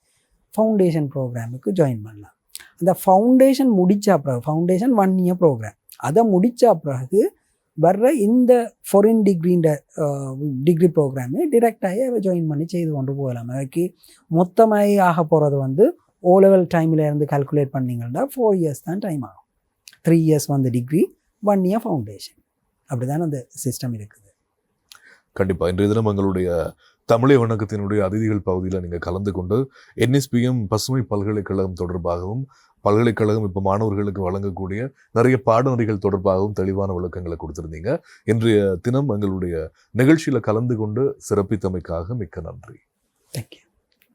ஃபவுண்டேஷன் ப்ரோக்ராமுக்கு ஜாயின் பண்ணலாம். அந்த ஃபவுண்டேஷன் முடித்த பிறகு ஃபவுண்டேஷன் ஒன் இயர் ப்ரோக்ராம் அதை முடித்த பிறகு வர்ற இந்த ஃபாரின் டிகிரின்ற டிகிரி ப்ரோக்ராமே டிரெக்டாகி அவள் ஜாயின் பண்ணி செய்து கொண்டு போகலாம். அவைக்கு மொத்தமாகி ஆக போகிறது வந்து ஓ லெவல் டைமில் இருந்து கால்குலேட் பண்ணிங்கன்னா ஃபோர் இயர்ஸ் தான் டைம் ஆகும். த்ரீ இயர்ஸ் வந்து டிகிரி ஒன் இயர் ஃபவுண்டேஷன் அப்படி தான் அந்த சிஸ்டம் இருக்குது. கண்டிப்பா. இன்றைய தினம் எங்களுடைய தமிழை வணக்கத்தினுடைய அதிதிகள் பகுதியில் நீங்க கலந்து கொண்டு என்எஸ்பிஎம் பசுமை பல்கலைக்கழகம் தொடர்பாகவும் பல்கலைக்கழகம் இப்போ மாணவர்களுக்கு வழங்கக்கூடிய நிறைய பாடநெறிகள் தொடர்பாகவும் தெளிவான விளக்கங்களை கொடுத்திருந்தீங்க. இன்றைய தினம் எங்களுடைய நிகழ்ச்சியில கலந்து கொண்டு சிறப்பித்தமைக்காக மிக்க நன்றி. தேங்க்யூ